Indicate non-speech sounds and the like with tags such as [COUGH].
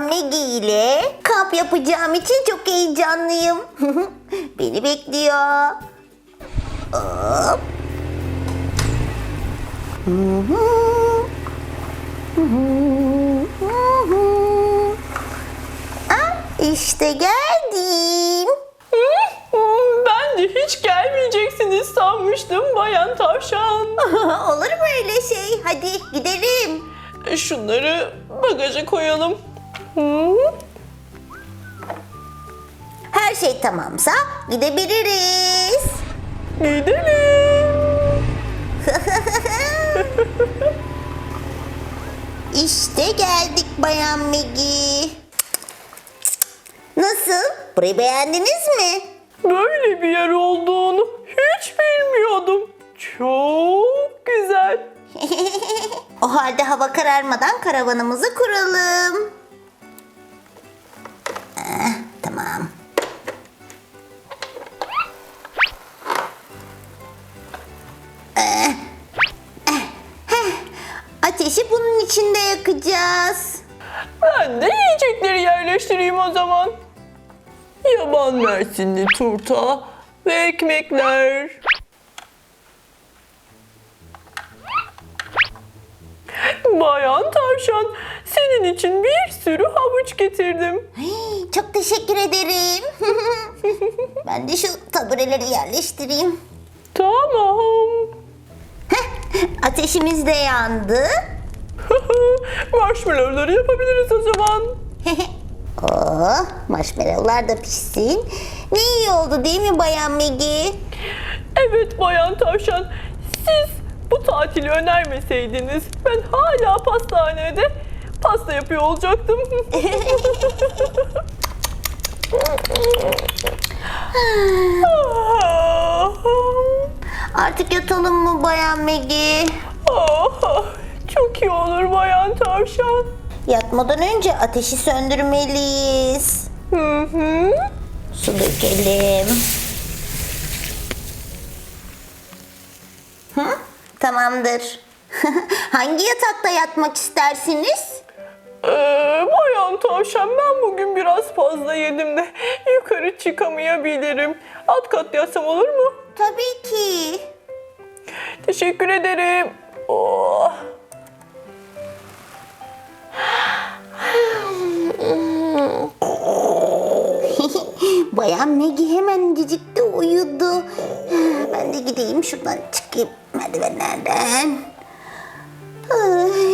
Megi ile kamp yapacağım için çok heyecanlıyım. [LAUGHS] Beni bekliyor. Hop. Ah, işte geldim. Ben de hiç gelmeyeceksiniz sanmıştım Bayan Tavşan. [LAUGHS] Olur mu öyle şey? Hadi gidelim. Şunları bagaja koyalım. Hı? Her şey tamamsa gidebiliriz. Gidelim. [LAUGHS] İşte geldik Bayan Megi. Nasıl? Burayı beğendiniz mi? Böyle bir yer olduğunu hiç bilmiyordum. Çok. Halde hava kararmadan karavanımızı kuralım. Ah, tamam. Ah, ah, heh. Ateşi bunun içinde yakacağız. Ben de yiyecekleri yerleştireyim o zaman. Yaban mersinli turta ve ekmekler. Bayan Tavşan, senin için bir sürü havuç getirdim. Çok teşekkür ederim. [LAUGHS] ben de şu tabureleri yerleştireyim. Tamam. Ateşimiz de yandı. [LAUGHS] Marshmallowları yapabiliriz o zaman. [LAUGHS] oh, marshmallowlar da pişsin. Ne iyi oldu değil mi Bayan Megi? Evet Bayan Tavşan, bu tatili önermeseydiniz ben hala pastanede pasta yapıyor olacaktım. [LAUGHS] Artık yatalım mı Bayan Megi? Ah, Çok iyi olur Bayan Tavşan. Yatmadan önce ateşi söndürmeliyiz. Hı hı. Su dökelim. Tamamdır. [LAUGHS] Hangi yatakta yatmak istersiniz? Ee, Bayan Tavşan ben bugün biraz fazla yedim de yukarı çıkamayabilirim. Alt kat yatsam olur mu? Tabii ki. Teşekkür ederim. Oh. [LAUGHS] Bayan Megi hemen cicikte uyudu. Ben de gideyim şuradan çıkayım merdivenlerden. Ay.